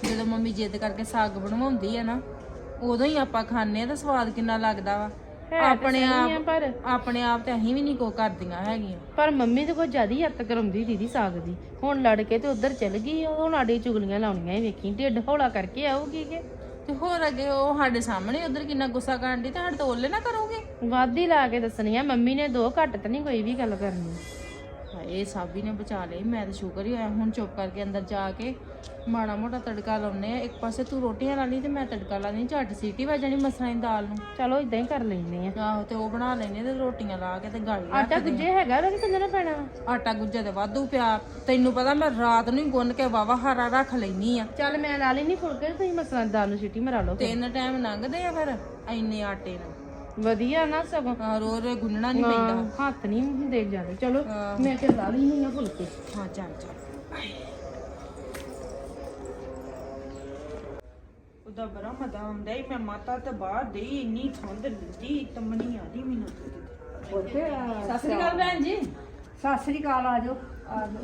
ਜਦੋਂ ਮੰਮੀ ਜਿੱਦ ਕਰਕੇ ਸਾਗ ਬਣਵਾਉਂਦੀ ਆ ਨਾ ਉਦੋਂ ਹੀ ਆਪਾਂ ਖਾਣੇ ਆ ਤਾਂ ਸਵਾਦ ਕਿੰਨਾ ਲੱਗਦਾ ਵਾ। ਆਪਣੇ ਆ ਆਪ ਪਰ ਆਪਣੇ ਆਪ ਤੇ ਅਸੀਂ ਵੀ ਨਹੀਂ ਕੋ ਕਰਦੀਆਂ ਹੈਗੀਆਂ। ਪਰ ਮੰਮੀ ਤੇ ਕੋਈ ਜ਼ਿਆਦਾ ਹੀ ਹੱਤ ਕਰਾਉਂਦੀ ਦੀਦੀ ਸਾਗ ਦੀ। ਹੁਣ ਲੜ ਕੇ ਤੇ ਉਧਰ ਚਲ ਗਈ ਉਹ ਨਾਡੇ ਚੁਗਲੀਆਂ ਲਾਉਣੀਆਂ ਹੀ ਵੇਖੀ ਢਿੱਡ ਹੌਲਾ ਕਰਕੇ ਆਊਗੀ ਕਿ? ਤੇ ਹੋਰ ਅੱਗੇ ਉਹ ਸਾਡੇ ਸਾਹਮਣੇ ਉਧਰ ਕਿੰਨਾ ਗੁੱਸਾ ਕਰਨ ਦੀ ਤੇ ਸਾਡੇ ਤੋਂ ਓਲੇ ਨਾ ਕਰੋਗੇ। ਵਾਦੀ ਲਾ ਕੇ ਦੱਸਣੀ ਆ ਮੰਮੀ ਨੇ ਦੋ ਘੱਟ ਤਾਂ ਨਹੀਂ ਕੋਈ ਵੀ ਗੱਲ ਕਰਨੀ। ਹਾਏ ਸਾਬੀ ਨੇ ਬਚਾ ਲਈ ਮੈਂ ਤਾਂ ਸ਼ੁਕਰ ਹੀ ਹੋਇਆ ਹੁਣ ਚੁੱਪ ਕਰਕੇ ਅੰਦਰ ਜਾ ਕੇ ਮਾੜਾ ਮੋਟਾ ਤੜਕਾ ਲਾਉਨੇ ਆ। ਇੱਕ ਪਾਸੇ ਤੂੰ ਰੋਟੀਆਂ ਲਾ ਲਈ ਤੇ ਮੈਂ ਤੜਕਾ ਲਾ ਲਈ ਝੱਟ ਸੀਟੀ ਵੱਜ ਜਾਣੀ ਮਸਰਾਂ ਦੀ ਦਾਲ ਨੂੰ। ਚਲੋ ਇਦਾਂ ਹੀ ਕਰ ਲੈਨੇ ਆ। ਆਹੋ ਤੇ ਉਹ ਬਣਾ ਲੈਨੇ ਤੇ ਰੋਟੀਆਂ ਲਾ ਕੇ ਤੇ ਗਾਲੀ ਆਟਾ ਗੁੱਜੇ ਹੈਗਾ ਵਾ ਕਿ ਕੰਜਣਾ ਪੈਣਾ ਵਾ? ਆਟਾ ਗੁੱਜਾ ਤੇ ਵਾਧੂ ਪਿਆ। ਤੈਨੂੰ ਪਤਾ ਮੈਂ ਰਾਤ ਨੂੰ ਹੀ ਗੁੰਨ ਕੇ ਵਾਵਾ ਹਾਰਾ ਰੱਖ ਲੈਨੀ ਆ। ਚੱਲ ਮੈਂ ਲਾ ਲੈਣੀ ਫੁਲਕੇ ਤੁਸੀਂ ਮਸਲਾਂ ਦੀ ਦਾਲ ਨੂੰ ਸਿੱਟੀ ਮਰਾ ਲਓ ਤਿੰਨ ਟਾਈਮ ਲੰਘਦੇ ਆ ਫਿਰ ਇੰਨੇ ਆਟੇ ਨਾਲ। ਵਧੀਆ ਨਾ ਸਗੋਂ। ਆਹ ਰੋ ਰੋ ਗੁੰਨਣਾ ਨਹੀਂ ਪੈਂਦਾ। ਹਾਂ, ਹੱਥ ਨਹੀਂ ਹੁੰਦੇ ਜਾਂਦੇ। ਚਲੋ ਮੈਂ ਤੇ ਲਾ ਲੈਣੀ ਆ ਫੁਲਕੇ। ਹਾਂ ਚੱਲ ਚੱਲ। ਉਹਦਾ ਬੜਾ ਮਜ਼ਾ ਆਉਂਦਾ ਈ। ਮੈਂ ਮਾਤਾ ਤੇ ਬਾਹਰ ਦੇ ਇੰਨੀ ਠੰਡ ਲੱਗੀ ਤਮਨੀ ਆਦੀ ਮੈਨੂੰ ਸਤਿ ਸਤਿ ਸ੍ਰੀ ਅਕਾਲ ਭੈਣ ਜੀ। ਸਤਿ ਸ੍ਰੀ ਅਕਾਲ ਆ ਜਾਓ।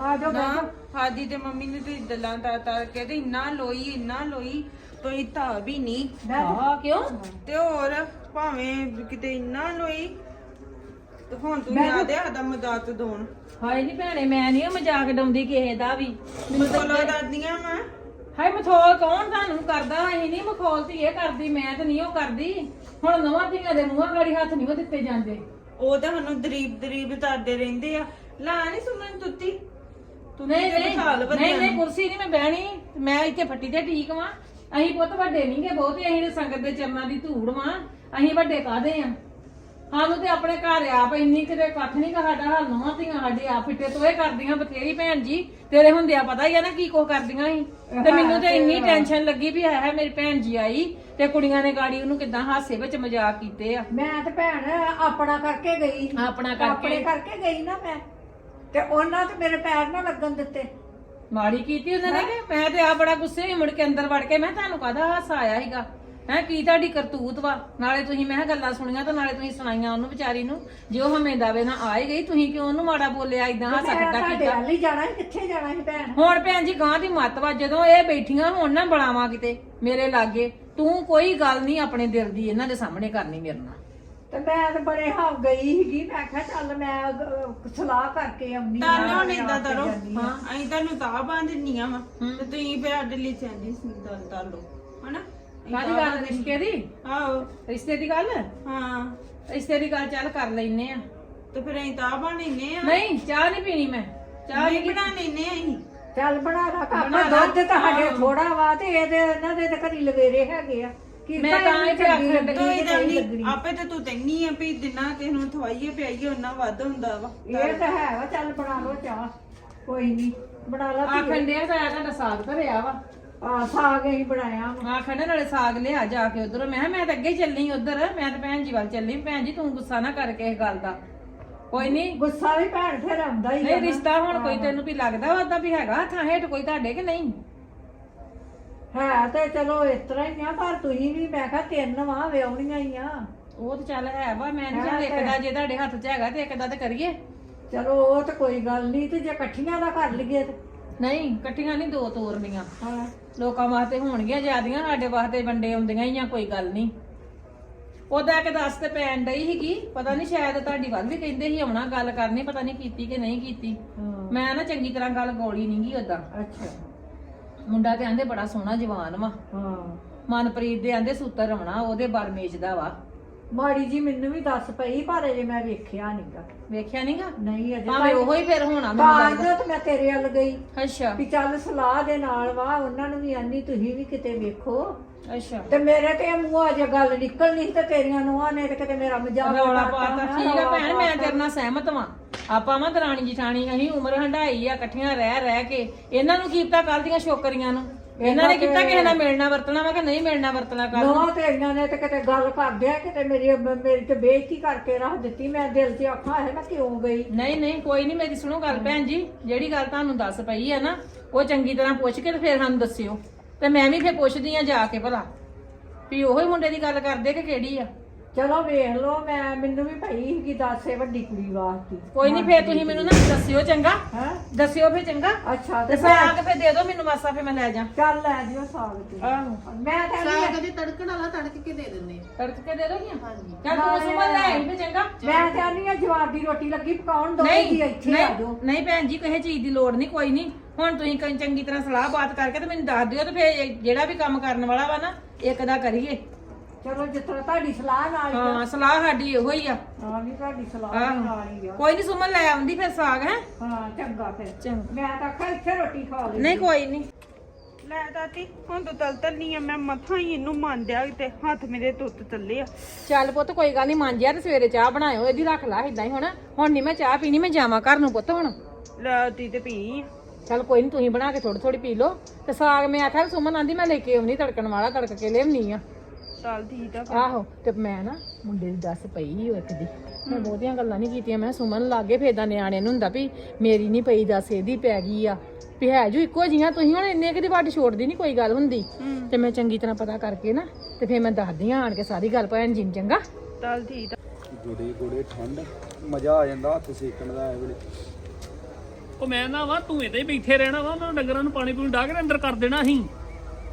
ਆ ਜਾਓ ਨਾ ਹਾਦੀ ਤੇ ਮੰਮੀ ਨੇ ਤੇ ਦਲਾਂ ਤਾ ਤਾ ਕੇ ਤੇ ਇੰਨਾ ਲੋਈ ਇੰਨਾ ਲੋਈ ਤੋਈ ਤਾਂ ਵੀ ਨਹੀਂ ਹਾਂ ਕਿਉਂ? ਤੇ ਹੋਰ ਭਾਵੇਂ ਕਿਤੇ ਇੰਨਾ ਲੋਈ ਤੇ ਹੁਣ ਤੂੰ ਯਾਦ ਆ ਮਜ਼ਾਕ ਦੋਣ? ਹਾਏ ਨਹੀਂ ਭੈਣੇ ਮੈਂ ਨਹੀਂ ਮਜ਼ਾਕ ਡਾਉਂਦੀ ਕਿਸੇ ਦਾ ਵੀ। ਮਤਲਬ ਦਾਦੀਆਂ ਮੈਂ ਹਾਏ ਮਥੋਲ ਕੌਣ ਤੁਹਾਨੂੰ ਕਰਦਾ? ਅਸੀਂ ਨਹੀਂ ਮਖੌਲ ਤੇ ਇਹ ਕਰਦੀ ਮੈਂ ਤੇ ਨਹੀਂ ਉਹ ਕਰਦੀ। ਹੁਣ ਨਵਾਂ ਧੀਆਂ ਦੇ ਮੂੰਹਾਂ ਗਾੜੀ ਹੱਥ ਨਹੀਂ ਉਹ ਦਿੱਤੇ ਜਾਂਦੇ। ਉਹ ਤਾਂ ਸਾਨੂੰ ਦਰੀਬ ਦਰੀਬ ਤਾਰਦੇ ਰਹਿੰਦੇ ਆ। ਲਾ ਨਹੀਂ ਸੁਣਨ ਤੁੱਤੀ। ਤੂੰ ਨਹੀਂ ਨਹੀਂ ਨਹੀਂ ਨਹੀਂ ਕੁਰਸੀ ਨਹੀਂ ਮੈਂ ਬਹਿਣੀ। ਮੈਂ ਇੱਥੇ ਫੱਟੀ ਤੇ ਠੀਕ ਵਾਂ। ਅਸੀਂ ਪੁੱਤ ਵੱਡੇ ਨਹੀਂਗੇ ਬਹੁਤੇ ਅਸੀਂ ਤੇ ਸੰਗਤ ਦੇ ਚਰਨਾਂ ਦੀ ਧੂੜ ਵਾਂ। ਅਸੀਂ ਵੱਡੇ ਕਾਦੇ ਆ? ਸਾਨੂੰ ਤੇ ਆਪਣੇ ਘਰ ਆਪ ਇੰਨੀ ਕਿਤੇ ਕੱਖ ਨਹੀਂ ਸਾਡਾ ਹਾਲ ਨਵਾਂ ਧੀਆਂ ਸਾਡੇ ਆਪ ਫਿੱਟੇ ਤੋਏ ਕਰਦੀਆਂ ਬਥੇਰੀ ਭੈਣ ਜੀ। ਤੇਰੇ ਹੁੰਦਿਆ ਪਤਾ ਹੀ ਆ ਨਾ ਕੀ ਕੋ ਕਰਦੀਆਂ ਸੀ। ਤੇ ਮੈਨੂੰ ਤੇ ਇੰਨੀ ਟੈਨਸ਼ਨ ਲੱਗੀ ਵੀ ਹੈ ਮੇਰੀ ਭੈਣ ਜੀ ਆਈ ਤੇ ਕੁੜੀਆਂ ਨੇ ਗਾੜੀ ਉਹਨੂੰ ਕਿਦਾਂ ਹਾਸੇ ਵਿੱਚ ਮਜ਼ਾਕ ਕੀਤੇ ਆ। ਮੈਂ ਤੇ ਭੈਣ ਆਪਣਾ ਕਰਕੇ ਗਈ। ਆਪਣਾ ਕਰਕੇ। ਆਪਣੇ ਕਰਕੇ ਗਈ ਨਾ ਮੈਂ। ਤੇ ਉਹਨਾਂ ਤੇ ਮੇਰੇ ਪੈਰ ਨਾ ਲੱਗਣ ਦਿੱਤੇ। ਮਾੜੀ ਕੀਤੀ ਉਹਨਾਂ ਨੇ ਕਿ? ਮੈਂ ਤੇ ਆ ਬੜਾ ਗੁੱਸੇ ਹੋਈ ਮੁੜ ਕੇ ਅੰਦਰ ਵੜ ਕੇ ਮੈਂ ਤੁਹਾਨੂੰ ਕਾਹਦਾ ਹਾਸਾ ਆਇਆ ਸੀਗਾ? ਹੈ ਕੀ ਤੁਹਾਡੀ ਕਰਤੂਤ ਵਾ? ਨਾਲੇ ਤੁਸੀਂ ਮੈਂ ਕਿਹਾ ਗੱਲਾਂ ਸੁਣੀਆਂ ਤੇ ਨਾਲੇ ਤੁਸੀਂ ਸੁਣਾਈਆਂ ਉਹਨੂੰ ਵਿਚਾਰੀ ਨੂੰ। ਜੇ ਉਹ ਹਮੇ ਦਾਵੇ ਨਾਲ ਆ ਹੀ ਗਈ ਤੁਸੀਂ ਕਿਉਂ ਉਹਨੂੰ ਮਾੜਾ ਬੋਲਿਆ ਇਦਾਂ ਹਾਸਾ ਠੱਟਾ ਤੁਹਾਡੇ ਕੀਤਾ? ਵੱਲ ਹੀ ਜਾਣਾ ਸੀ ਕਿੱਥੇ ਜਾਣਾ ਸੀ ਭੈਣ? ਹੁਣ ਭੈਣ ਜੀ ਗਾਂ ਦੀ ਮੱਤ ਵਾ ਜਦੋਂ ਇਹ ਬੈਠੀਆਂ ਹੋਣ ਨਾ ਬੜਾਵਾਂ ਕਿਤੇ ਮੇਰੇ ਲਾਗੇ ਤੂੰ ਕੋਈ ਗੱਲ ਨਹੀਂ ਆਪਣੇ ਦਿਲ ਦੀ ਇਹਨਾਂ ਦੇ ਸਾਹਮਣੇ ਕਰਨੀ ਮੇਰੇ ਨਾਲ। ਤੇ ਮੈਂ ਤੇ ਬੜੇ ਹਾਂ ਗਈ ਸੀਗੀ ਮੈਂ ਕਿਹਾ ਚੱਲ ਮੈਂ ਅਹ, ਸਲਾਹ ਕਰਕੇ ਆਉਣੀ ਤਾਂ ਹੁਣ ਇਦਾਂ ਕਰੋ ਹਾਂ। ਅਸੀਂ ਤੁਹਾਨੂੰ ਤਾਂ ਬੰਦ ਦਿੰਨੀਆਂ ਵਾ ਤੇ ਤੁਸੀਂ ਫਿਰ ਸਾਡੇ ਲਈ ਚੈਂਦੀ ਦਲ ਦਲ ਲਓ ਹਨਾ? ਕਾਹਦੀ ਗੱਲ? ਰਿਸ਼ਤੇ ਦੀ? ਆਹੋ। ਰਿਸ਼ਤੇ ਦੀ ਗੱਲ? ਹਾਂ। ਰਿਸ਼ਤੇ ਦੀ ਗੱਲ ਚੱਲ ਕਰ ਲੈਨੇ ਆ। ਤੇ ਫਿਰ ਅਸੀਂ ਤਾਂ ਬਣ ਲੈਨੇ ਆ। ਨਹੀਂ ਚਾਹ ਨਹੀਂ ਪੀਣੀ ਮੈਂ। ਚਾਹ ਨਹੀਂ ਬਣਾ ਲੈਨੇ ਆ ਅਸੀਂ। ਚੱਲ ਬਣਾ ਲਾ ਕਾਪਾ ਦੁੱਧ ਤਾਂ ਸਾਡੇ ਥੋੜਾ ਵਾ ਤੇ ਇਹਦੇ ਇਹਨਾਂ ਦੇ ਤਾਂ ਘਰੀ ਲਵੇਰੇ ਹੈਗੇ ਆ। ਕੀ ਮੈਂ ਤਾਂ ਇਹ ਤੇ ਆਖਣ ਲੱਗੀ ਕੋਈ ਗੱਲ ਨਹੀਂ ਆਪੇ ਤੇ ਤੂੰ ਤੈਨੀ ਆ ਵੀ ਦਿਨਾਂ ਕਿਸੇ ਨੂੰ ਥਵਾਈਏ ਪਿਆਈਏ ਉਹਨਾਂ ਵੱਧ ਹੁੰਦਾ ਵਾ। ਇਹ ਤਾਂ ਹੈ ਵਾ ਚੱਲ ਬਣਾ ਲਓ ਚਾਹ। ਕੋਈ ਨਹੀਂ ਬਣਾ ਲਾ ਆਖਣ ਡਿਆ ਤਾਂ ਤੁਹਾਡਾ ਸਾਗ ਧਰਿਆ ਵਾ। ਆ ਸਾਗ ਅਸੀਂ ਬਣਾਇਆ ਵਾ। ਆਖਣ ਡਿਆ ਨਾਲੇ ਸਾਗ ਲਿਆ ਜਾ ਕੇ ਉਧਰ। ਮੈਂ ਕਿਹਾ ਮੈਂ ਤਾਂ ਅੱਗੇ ਹੀ ਚੱਲਣੀ ਉਧਰ। ਮੈਂ ਤਾਂ ਭੈਣ ਜੀ ਵੱਲ ਚੱਲੀ। ਭੈਣ ਜੀ ਤੂੰ ਗੁੱਸਾ ਨਾ ਕਰ ਕਿਸੇ ਗੱਲ ਦਾ। ਕੋਈ ਨਹੀਂ ਗੁੱਸਾ ਵੀ ਭੈਣ ਫਿਰ ਆਉਂਦਾ ਹੀ ਆ ਨਹੀਂ ਨਾ। ਰਿਸ਼ਤਾ ਹੁਣ ਕੋਈ ਤੈਨੂੰ ਵੀ ਲੱਗਦਾ ਵਾਦਾ ਵੀ ਹੈਗਾ ਹੱਥਾਂ ਹੇਠ ਕੋਈ ਤੁਹਾਡੇ ਕਿ ਨਹੀਂ? ਹੈ ਤੇ ਚਲੋ ਇਸ ਤਰ੍ਹਾਂ ਹੀ ਆ ਪਰ ਤੁਸੀਂ ਵੀ ਮੈਂ ਕਿਹਾ ਤਿੰਨ ਵਾਂ ਵਿਆਹਣੀਆਂ ਹੀ ਆ। ਉਹ ਤਾਂ ਚੱਲ ਹੈ ਵਾ ਮੈਂ ਨਹੀਂ ਚੱਲ ਜੇ ਤੁਹਾਡੇ ਹੱਥ 'ਚ ਹੈਗਾ ਤੇ ਇੱਕ ਦਾ ਤਾਂ ਕਰੀਏ। ਚਲੋ ਉਹ ਤਾਂ ਕੋਈ ਗੱਲ ਨਹੀਂ ਤੇ ਜੇ ਇਕੱਠੀਆਂ ਦਾ ਕਰ ਲਈਏ ਤੇ ਨਹੀਂ ਇਕੱਠੀਆਂ ਨਹੀਂ ਦੋ ਤੋਰਨੀਆਂ। ਹਾਂ ਲੋਕਾਂ ਵਾਸਤੇ ਹੋਣਗੀਆਂ ਜਿਆਦੀਆਂ ਸਾਡੇ ਵਾਸਤੇ ਵੰਡੇ ਆਉਂਦੀਆਂ ਹੀ ਆ ਕੋਈ ਗੱਲ ਨਹੀਂ। ਉਹਦਾ ਕਿ ਦੱਸ ਤੇ ਪੈਣ ਡਈ ਸੀਗੀ ਪਤਾ ਨਹੀਂ ਸ਼ਾਇਦ ਤੁਹਾਡੀ ਵੱਲ ਵੀ ਕਹਿੰਦੇ ਸੀ ਆਉਣਾ ਗੱਲ ਕਰਨੀ ਪਤਾ ਨਹੀਂ ਕੀਤੀ ਕਿ ਨਹੀਂ ਕੀਤੀ। ਹਾਂ। ਮੈਂ ਨਾ ਚੰਗੀ ਤਰ੍ਹਾਂ ਗੱਲ ਗੋਲੀ ਨਹੀਂ ਗਈ ਉਦਾਂ ਅੱਛਾ। ਮੁੰਡਾ ਤੇ ਆਂਦੇ ਬੜਾ ਸੋਹਣਾ ਜਵਾਨ ਵਾ। ਹਾਂ। ਮਨਪ੍ਰੀਤ ਦੇ ਆਂਦੇ ਸੂਤਰ ਰਮਣਾ ਉਹਦੇ ਬਲ ਮੇਚਦਾ ਵਾ। ਮਾੜੀ ਜੀ ਮੈਨੂੰ ਵੀ ਦੱਸ ਪਈ ਪਰ ਅਜੇ ਮੈਂ ਵੇਖਿਆ ਨਹੀਂਗਾ ਵੇਖਿਆ ਨਹੀਂਗਾ ਨਹੀਂ ਅਜੇ ਭਾਵੇਂ ਉਹੋ ਹੀ ਫਿਰ ਹੋਣਾ ਮੈਨੂੰ ਲੱਗਦਾ। ਤੇ ਮੈਂ ਤੇਰੇ ਵੱਲ ਗਈ। ਅੱਛਾ। ਵੀ ਚੱਲ ਸਲਾਹ ਦੇ ਨਾਲ ਵਾ ਉਹਨਾਂ ਨੂੰ ਵੀ ਆਨੀ ਤੁਸੀਂ ਵੀ ਕਿਤੇ ਵੇਖੋ। ਅੱਛਾ। ਤੇ ਮੇਰੇ ਤੇ ਮੂੰਹ ਅਜੇ ਗੱਲ ਨਿਕਲਣੀ ਸੀ ਤੇ ਤੇਰੀਆਂ ਨੂੰਹਾਂ ਨੇ ਤੇ ਕਿਤੇ ਮੇਰਾ ਮਜ਼ਾਕ ਰੌਲਾ ਪਾਤਾ ਨਾ, ਠੀਕ ਆ ਭੈਣ ਮੈਂ। ਤੇਰੇ ਨਾਲ ਸਹਿਮਤ ਵਾਂ। ਆਪਾਂ ਵਾਂ ਦਰਾਣੀ ਜਠਾਣੀ ਅਸੀਂ ਉਮਰ ਹੰਡਾਈ ਆ ਇਕੱਠੀਆਂ ਰਹਿ ਰਹਿ ਕੇ। ਇਹਨਾਂ ਨੂੰ ਕੀਤਾ ਕੱਲ ਦੀਆਂ ਛੋਕਰੀਆਂ ਨੂੰ। ਇਹਨਾਂ ਨੇ ਕੀਤਾ ਕਿਸੇ ਨਾਲ ਮਿਲਣਾ ਵਰਤਣਾ? ਵਾ ਕਿ ਨਹੀਂ ਮਿਲਣਾ ਵਰਤਣਾ ਕੱਲ ਨੌ। ਤੇ ਇਹਨਾਂ ਨੇ ਤੇ ਕਿਤੇ ਗੱਲ ਕਰਦੇ ਆ ਕਿਤੇ ਮੇਰੀ ਮੇਰੀ ਤੇ ਬੇਇੱਜ਼ਤੀ ਕਰਕੇ ਰੱਖ ਦਿੱਤੀ। ਮੈਂ ਦਿਲ 'ਚ ਆਖਾਂ ਹੈ ਮੈਂ ਕਿਉਂ ਗਈ? ਨਹੀਂ ਨਹੀਂ ਕੋਈ ਨਹੀਂ ਮੇਰੀ ਸੁਣੋ ਗੱਲ ਭੈਣ ਜੀ। ਜਿਹੜੀ ਗੱਲ ਤੁਹਾਨੂੰ ਦੱਸ ਪਈ ਆ ਨਾ ਉਹ ਚੰਗੀ ਤਰ੍ਹਾਂ ਪੁੱਛ ਕੇ ਤੇ ਫਿਰ ਸਾਨੂੰ ਦੱਸਿਓ। ਤੇ ਮੈਂ ਵੀ ਫਿਰ ਪੁੱਛਦੀ ਆ ਜਾ ਕੇ ਭਲਾ। ਵੀ ਉਹੋ ਹੀ ਮੁੰਡੇ ਦੀ ਗੱਲ ਕਰਦੇ ਕਿ ਕਿਹੜੀ ਆ? ਚਲੋ ਵੇਖ ਲਓ ਮੈਂ ਮੈਨੂੰ ਵੀ ਪਈ ਸੀਗੀ ਦੱਸੇ ਵੱਡੀ ਕੁੜੀ ਵਾਸਤੇ। ਕੋਈ ਨਹੀਂ ਫਿਰ ਤੁਸੀਂ ਮੈਨੂੰ ਨਾ ਦੱਸਿਓ ਚੰਗਾ। ਹੈ? ਦੱਸਿਓ ਫਿਰ ਚੰਗਾ। ਅੱਛਾ ਤੇ ਤੇ ਸਾਗ ਫਿਰ ਦੇ ਦਿਓ ਮੈਨੂੰ ਮਾਸਾ ਫਿਰ ਮੈਂ ਲੈ ਜਾ। ਚੱਲ ਲੈ ਜਿਓ ਸਾਗ ਤੇ। ਆਹੋ। ਮੈਂ ਤਾਂ ਸਾਗ ਦੇ ਤੜਕਣ ਵਾਲਾ ਤੜਕ ਕੇ ਦੇ ਦਿੰਦੇ ਆ। ਤੜਕ ਕੇ ਦੇ ਦੋਗੀਆਂ? ਹਾਂਜੀ। ਚੱਲ ਤੂੰ ਸੁਮਨ ਲੈ ਆਈ ਫਿਰ ਚੰਗਾ। ਮੈਂ ਤਾਂ ਨਹੀਂ ਆ ਜਵਾਰ ਦੀ ਰੋਟੀ ਲੱਗੀ ਪਕਾਉਣ ਦੋ ਨਹੀਂ ਜੀ ਇੱਥੇ ਆ ਜਾਓ। ਨਹੀਂ ਨਹੀਂ ਭੈਣ ਜੀ ਕਿਸੇ ਚੀਜ਼ ਦੀ ਲੋੜ ਨਹੀਂ ਕੋਈ ਨਹੀਂ। ਹੁਣ ਤੁਸੀਂ ਕਈ ਚੰਗੀ ਤਰ੍ਹਾਂ ਸਲਾਹ ਬਾਤ ਕਰਕੇ ਤੇ ਮੈਨੂੰ ਦੱਸ ਦਿਓ ਤੇ ਫਿਰ ਜਿਹੜਾ ਵੀ ਕੰਮ ਕਰਨ ਵਾਲਾ ਵਾ ਨਾ ਇੱਕ ਦਾ ਕਰੀਏ। ਚਲੋ ਜਿਸ ਤਰ੍ਹਾਂ ਤੁਹਾਡੀ ਸਲਾਹ ਨਾਲ ਹੀ ਆ। ਹਾਂ ਸਲਾਹ ਸਾਡੀ ਇਹੋ ਹੀ ਆ। ਹਾਂ ਵੀ ਤੁਹਾਡੀ ਸਲਾਹ ਦੇ ਆਹੋ। ਨਾਲ ਹੀ ਆ। ਕੋਈ ਨਹੀਂ ਸੁਮਨ ਲੈ ਆਉਂਦੀ ਫਿਰ ਸਾਗ ਹੈ? ਹਾਂ ਚੰਗਾ ਫਿਰ। ਚੰਗਾ। ਮੈਂ ਤਾਂ ਆਖਿਆ ਇੱਥੇ ਰੋਟੀ ਖਾ ਲਈ। ਨਹੀਂ ਕੋਈ ਨਹੀਂ ਲੈ ਦਾਤੀ ਹੁਣ ਤੂੰ ਤਲ ਤਲਨੀ ਆ ਮੈਂ ਮਥਾ ਹੀ ਇਹਨੂੰ ਮੰਨਦਿਆ ਤੇ ਹੱਥ ਮੇਰੇ ਤੁੱਤ ਚੱਲੇ ਆ। ਚੱਲ ਪੁੱਤ ਕੋਈ ਗੱਲ ਨਹੀਂ ਮੰਨ ਜਿਆ ਤੇ ਸਵੇਰੇ ਚਾਹ ਬਣਾਇਓ ਇਹਦੀ ਰੱਖ ਲਾ ਇਦਾਂ ਹੀ ਹੁਣ। ਹੁਣ ਨਹੀਂ ਮੈਂ ਚਾਹ ਪੀਣੀ ਮੈਂ ਜਾਵਾਂ ਘਰ ਨੂੰ ਪੁੱਤ ਹੁਣ। ਲੈ ਤੀ ਤੇ ਪੀ। ਚੱਲ ਕੋਈ ਨਹੀਂ ਤੁਸੀਂ ਬਣਾ ਕੇ ਥੋੜੀ ਥੋੜੀ ਪੀ ਲਓ। ਤੇ ਸਾਗ ਮੈਂ ਆਖਿਆ ਵੀ ਸੁਮਨ ਆਂਦੀ ਮੈਂ ਲੈ ਕੇ ਆਉਣੀ ਤੜਕਣ ਵਾਲਾ ਤੜਕ ਕੇ ਲਿਆਉਣੀ ਆ। ਚੱਲ ਠੀਕ ਆ ਆਹੋ ਤੇ ਮੈਂ ਨਾ ਮੁੰਡੇ ਦੀ ਦੱਸ ਪਈ ਉਹ ਇੱਕ ਦੀ। ਮੈਂ ਬਹੁਤੀਆਂ ਗੱਲਾਂ ਨਹੀਂ ਕੀਤੀਆਂ। ਮੈਂ ਸੁਮਨ ਲਾਗੇ ਫੇਦਾ ਨਿਆਣੇ ਨੂੰ ਹੁੰਦਾ ਵੀ ਮੇਰੀ ਨਹੀਂ ਪਈ ਦੱਸ ਇਹਦੀ ਪੈ ਗਈ ਆ। ਵੀ ਹੈ ਜੋ ਇੱਕੋ ਜੀਆਂ ਤੁਸੀਂ ਹੁਣ ਇੰਨੇ ਕਿਤੇ ਵੱਡ ਛੋੜਦੀ ਨਹੀਂ ਕੋਈ ਗੱਲ ਹੁੰਦੀ। ਤੇ ਮੈਂ ਚੰਗੀ ਤਰ੍ਹਾਂ ਪਤਾ ਕਰਕੇ ਨਾ ਤੇ ਫੇਰ ਮੈਂ ਦੱਸਦੀ ਆਂ ਆਣ ਕੇ ਸਾਰੀ ਗੱਲ ਭੈਣ ਜੀ ਨੂੰ ਚੰਗਾ। ਚੱਲ ਠੀਕ ਆ। ਗੋੜੇ ਗੋੜੇ ਠੰਡ। ਮਜ਼ਾ ਆ ਜਾਂਦਾ ਹੱਥ ਸੇਕਣ ਦਾ ਐ ਵੇਲੇ। ਉਹ ਮੈਂ ਨਾ ਵਾ ਤੂੰ ਇੱਥੇ ਹੀ ਬੈਠੇ ਰਹਿਣਾ ਵਾ ਉਹਨਾਂ ਡੰਗਰਾਂ ਨੂੰ ਪਾਣੀ ਪੂਣੀ ਡਾਹ ਕੇ ਅੰਦਰ ਕਰ ਦੇਣਾ ਸੀ।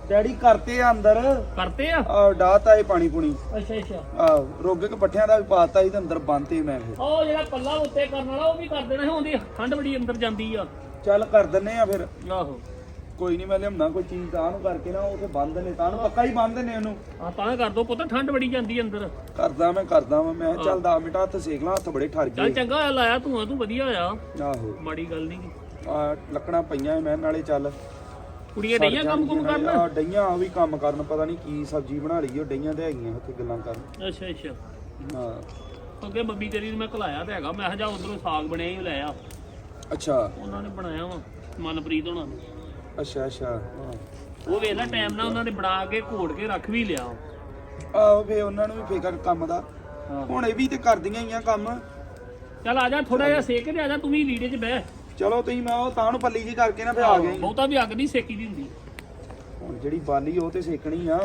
ਡੈਡੀ ਕਰਤੇ ਆ ਅੰਦਰ। ਕਰਤੇ ਆ? ਆ ਡਾਤਾ ਇਹ ਪਾਣੀ ਪੁਣੀ। ਅੱਛਾ ਅੱਛਾ। ਆ ਰੋਗੇ ਕੇ ਪੱਠਿਆਂ ਦਾ ਵੀ ਪਾਤਾ ਤੇ ਅੰਦਰ ਬੰਨਤੇ ਮੈਂ ਉਹ ਜਿਹੜਾ ਪੱਲਾ ਉੱਤੇ ਕਰਨ ਵਾਲਾ ਉਹ ਵੀ ਕਰ ਦੇਣਾ ਸੀ ਉਹਦੀ ਠੰਡ ਬੜੀ ਅੰਦਰ ਜਾਂਦੀ ਆ। ਚੱਲ ਕਰ ਦਿੰਨੇ ਆ ਫਿਰ। ਆਹੋ। ਕੋਈ ਨਹੀਂ ਮੈਂ ਲਿਆਉਣਾ ਕੋਈ ਚੀਜ਼ ਤਾਂ ਨੂੰ ਕਰਕੇ ਨਾ ਉਥੇ ਬੰਨ ਦਿੰਨੇ ਤਾਂ ਨੂੰ ਪੱਕਾ ਹੀ ਬੰਨ ਦਿੰਨੇ ਉਹਨੂੰ। ਆ ਤਾਂ ਕਰ ਦੋ ਪੁੱਤ ਠੰਡ ਬੜੀ ਜਾਂਦੀ ਅੰਦਰ। ਕਰਦਾ ਮੈਂ ਕਰਦਾ। ਮੈਂ ਕਿਹਾ ਚੱਲ 10 ਮਿੰਟ ਹੱਥ ਸੇਕ ਲਾਂ ਹੱਥ ਬੜੇ ਠਰ ਚੱਲ ਗਏ ਚੰਗਾ ਹੋਇਆ ਲਾਇਆ ਤੂੰ ਤੂੰ ਵਧੀਆ ਹੋਇਆ ਆਹੋ। ਮਾੜੀ ਗੱਲ ਨਹੀਂ ਆ ਲੱਕੜਾਂ ਪਈਆਂ ਮੈਂ ਨਾਲੇ ਚੱਲ। ਕੁੜੀਆਂ ਡਈਆਂ ਕੰਮ ਕੁਮ ਕਰਨ? ਆ ਡਈਆਂ ਉਹ ਵੀ ਕੰਮ ਕਰਨ ਪਤਾ ਨਹੀਂ ਕੀ ਸਬਜ਼ੀ ਬਣਾ ਲਈ ਉਹ ਡਈਆਂ ਤੇ ਹੈਗੀਆਂ ਉੱਥੇ ਗੱਲਾਂ ਕਰਨ। ਅੱਛਾ ਅੱਛਾ। ਹਾਂ। ਅੱਗੇ ਮੰਮੀ ਤੇਰੀ ਨੂੰ ਮੈਂ ਘਲਾਇਆ ਤੇ ਹੈਗਾ ਮੈਂ ਕਿਹਾ ਜਾ ਉਧਰੋਂ ਸਾਗ ਬਣਿਆ ਹੀ ਲੈ ਆ। ਅੱਛਾ। ਉਹਨਾਂ ਨੇ ਬਣਾਇਆ ਵਾ ਮਨਪ੍ਰੀਤ ਹੋਣਾ ਨੇ। ਅੱਛਾ ਅੱਛਾ ਹਾਂ। ਉਹ ਵੇਖ ਲੈ ਟਾਈਮ ਨਾਲ ਉਹਨਾਂ ਨੇ ਬਣਾ ਕੇ ਘੋੜ ਕੇ ਰੱਖ ਵੀ ਲਿਆ। ਆਹੋ ਫੇ ਉਹਨਾਂ ਨੂੰ ਵੀ ਫਿਕਰ ਕੰਮ ਦਾ। ਹੁਣ ਇਹ ਵੀ ਤੇ ਕਰਦੀਆਂ ਹੀ ਆ ਕੰਮ। ਚੱਲ ਆ ਜਾ ਥੋੜਾ ਜਿਹਾ ਸੇਕ ਤੇ ਆ ਜਾ ਤੂੰ ਵੀ ਲੀੜੇ 'ਚ ਬਹਿ। ਚਲੋ ਤੁਸੀਂ ਮੈਂ ਉਹ ਤਾਂ ਨੂੰ ਪੱਲੀ ਜੀ ਕਰਕੇ ਨਾ ਫੇ ਆ ਗਏ। ਬਹੁਤਾ ਵੀ ਅੱਗ ਨਹੀਂ ਸੇਕੀ ਦੀ ਹੁੰਦੀ। ਹੁਣ ਜਿਹੜੀ ਬਾਲੀ ਉਹ ਤੇ ਸੇਕਣੀ ਆ।